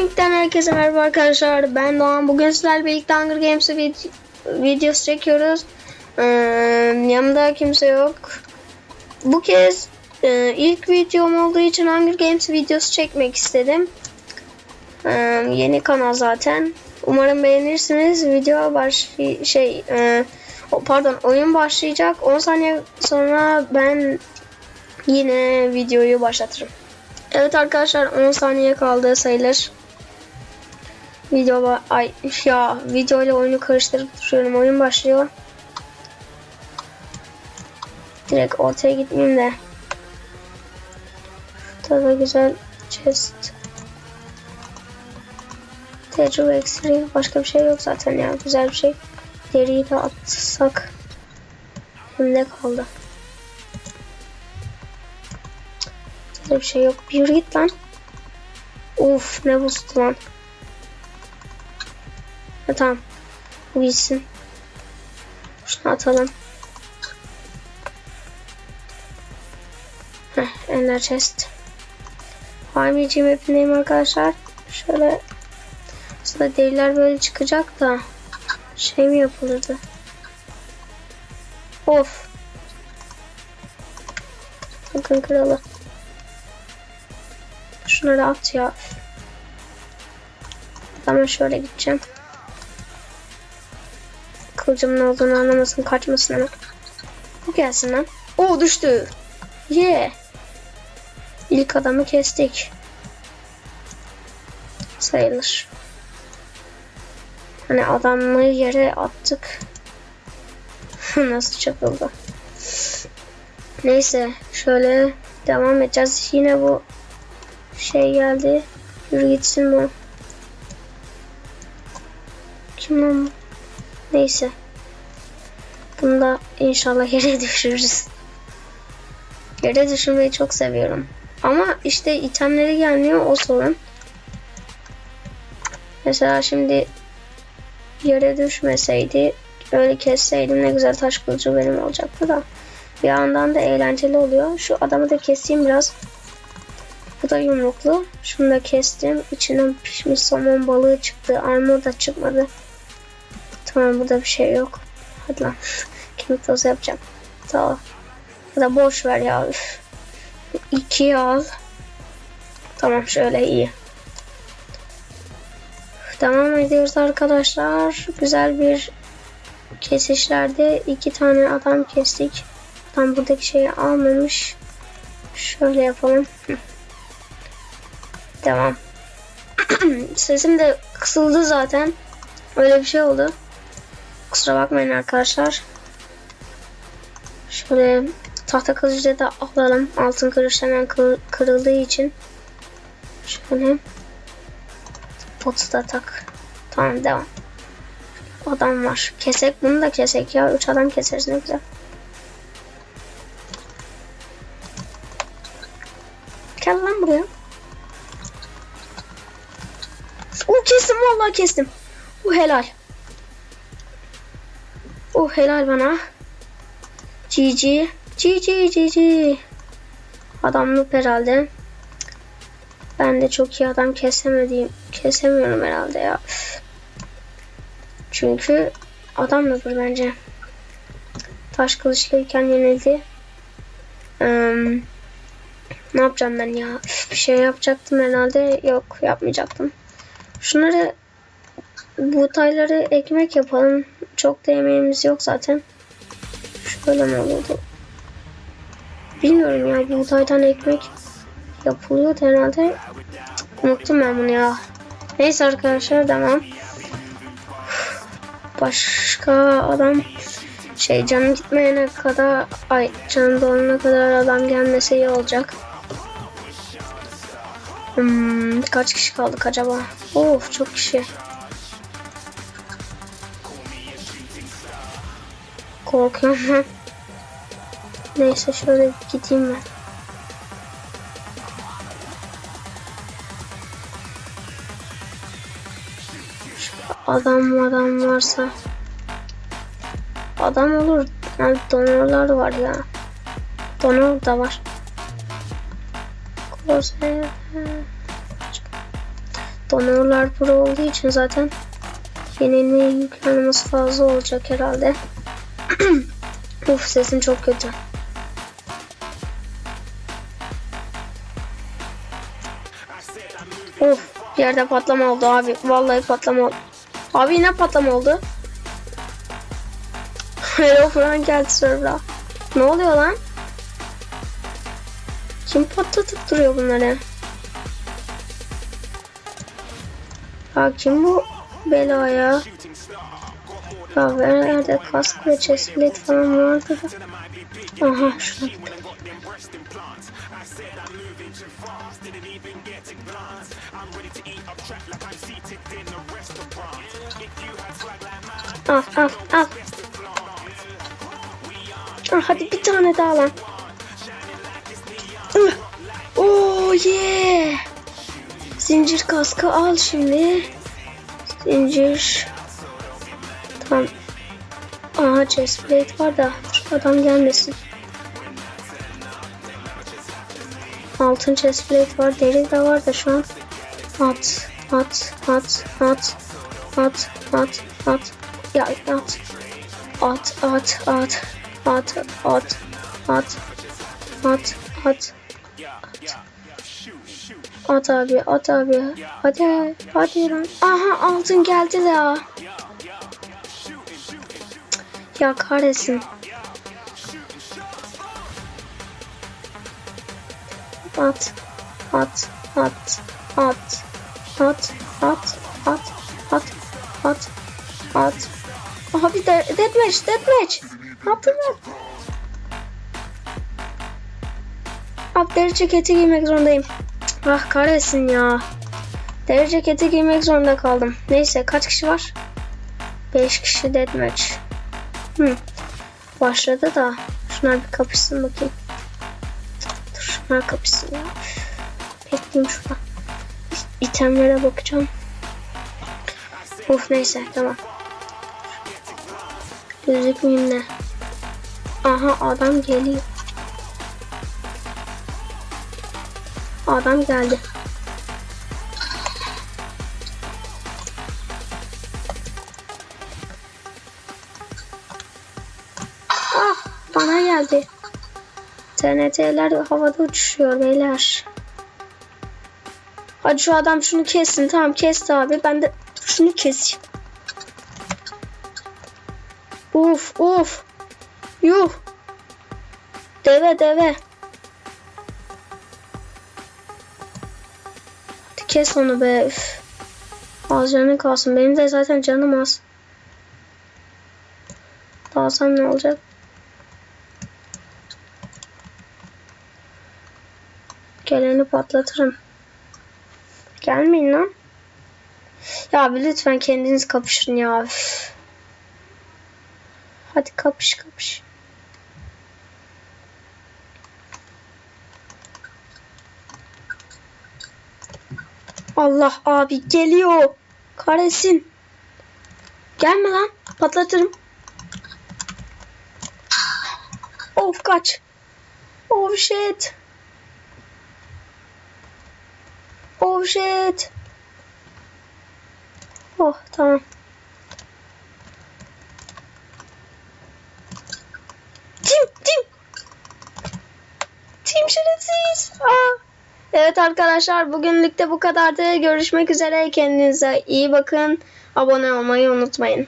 Gaming'den herkese merhaba arkadaşlar. Ben Doğan. Bugün sizlerle birlikte Hunger Games vid- videosu çekiyoruz. Ee, yanımda kimse yok. Bu kez e, ilk videom olduğu için Hunger Games videosu çekmek istedim. Ee, yeni kanal zaten. Umarım beğenirsiniz. Video baş şey e, pardon oyun başlayacak. 10 saniye sonra ben yine videoyu başlatırım. Evet arkadaşlar 10 saniye kaldı sayılır. Video ba- ay ya video ile oyunu karıştırıp duruyorum. Oyun başlıyor. Direkt ortaya gitmeyeyim de. Tabii güzel chest. Tecrübe eksiri başka bir şey yok zaten ya güzel bir şey. Deriyi de atsak. Elimde kaldı. Böyle bir şey yok. Bir git lan. Uf ne bozdu lan. Ha, tamam. Bu gitsin. Şunu atalım. Heh, Ender chest. YMG mapindeyim arkadaşlar. Şöyle aslında deriler böyle çıkacak da şey mi yapılırdı? Of. Bakın kralı. Şunları at ya. Ama şöyle gideceğim. Kılıcımın olduğunu anlamasın, kaçmasın hemen. Bu gelsin lan. Oo düştü. Yeah. İlk adamı kestik. Sayılır. Hani adamı yere attık. Nasıl çakıldı. Neyse şöyle devam edeceğiz. Yine bu şey geldi. Yürü gitsin bu. Kim lan bu? Neyse. Bunu da inşallah yere düşürürüz. Yere düşürmeyi çok seviyorum. Ama işte itemleri gelmiyor o sorun. Mesela şimdi yere düşmeseydi öyle kesseydim ne güzel taş kılıcı benim olacaktı da. Bir yandan da eğlenceli oluyor. Şu adamı da keseyim biraz. Bu da yumruklu. Şunu da kestim. İçinden pişmiş somon balığı çıktı. Armor da çıkmadı. Tamam burada bir şey yok. Hadi lan. Kemik tozu yapacağım. Tamam. Ya da boş ver ya. Üf. İkiye al. Tamam şöyle iyi. Devam ediyoruz arkadaşlar. Güzel bir kesişlerde iki tane adam kestik. Tam buradaki şeyi almamış. Şöyle yapalım. Devam. Sesim de kısıldı zaten. Öyle bir şey oldu. Kusura bakmayın arkadaşlar. Şöyle tahta kılıcı da alalım. Altın kılıç hemen kır- kırıldığı için. Şöyle. Potu da tak. Tamam devam. Adam var. Kesek bunu da kesek ya. Üç adam keseriz ne güzel. Gel lan buraya. Oh kestim vallahi kestim. Bu helal. Oh helal bana. GG. GG GG. Adam noob herhalde. Ben de çok iyi adam kesemediğim kesemiyorum herhalde ya. Çünkü adam noob'dur bence. Taş kılıçlıyken yenildi. Eee ne yapacağım ben ya? Bir şey yapacaktım herhalde. Yok yapmayacaktım. Şunları buğdayları ekmek yapalım. Çok da yemeğimiz yok zaten. Şöyle mi olurdu? Bilmiyorum ya buğdaydan ekmek yapılıyor herhalde. Unuttum ben bunu ya. Neyse arkadaşlar devam. Başka adam şey canım gitmeyene kadar ay canım dolana kadar adam gelmese iyi olacak. Hmm, kaç kişi kaldık acaba? Of çok kişi. Korkuyorum ben. Neyse şöyle gideyim ben. Şu adam adam varsa adam olur. Yani donorlar var ya. Donor da var. Corsair. Donörler pro olduğu için zaten yeniliğe yüklenmesi fazla olacak herhalde. Uf sesim çok kötü. Bir yerde patlama oldu abi. Vallahi patlama oldu. Abi yine patlama oldu. Hello Frank geldi server'a. Ne oluyor lan? Kim patlatıp duruyor bunları? Ya kim bu bela Ya nerede kask ve chestplate falan vardı da. Aha şuna bak. Al al al. Ah, hadi bir tane daha lan. Oh yeah. Zincir kaskı al şimdi. Zincir. Tamam. Aha chestplate var da adam gelmesin. Altın chestplate var. Deri de var da şu an. At. At. At. At. At. At. At. Ya at. At. At. At. At. At. At. At. At. At abi, at abi. Hadi, hadi lan. Aha altın geldi ya. Ya kahretsin. At, at, at, at, at, at, at, at, at, at. Abi de deathmatch, deathmatch. Ne yaptın lan? Abi deri ceketi giymek zorundayım. Ah kahretsin ya. Deri ceketi giymek zorunda kaldım. Neyse kaç kişi var? 5 kişi deathmatch. Hı. Başladı da. Şunlar bir kapışsın bakayım. Dur şunlar kapışsın ya. Bekleyeyim şurada. İtemlere bakacağım. Uf neyse tamam. Gözükmeyeyim ne. Aha adam geliyor. Adam geldi. Bana geldi. TNT'ler havada uçuşuyor beyler. Hadi şu adam şunu kessin. Tamam kesti abi. Ben de şunu keseyim. Uf uf. Yuh. Deve deve. Hadi kes onu be. Üf. Az canın kalsın. Benim de zaten canım az. Dalsam ne olacak? Geleni patlatırım. Gelmeyin lan. Ya abi lütfen kendiniz kapışın ya. Üf. Hadi kapış kapış. Allah abi geliyor. Kahretsin. Gelme lan. Patlatırım. Of kaç. Oh shit. Oh shit. Oh tamam. Tim tim. Tim şerefsiz. Aa. Evet arkadaşlar bugünlük de bu kadardı. Görüşmek üzere. Kendinize iyi bakın. Abone olmayı unutmayın.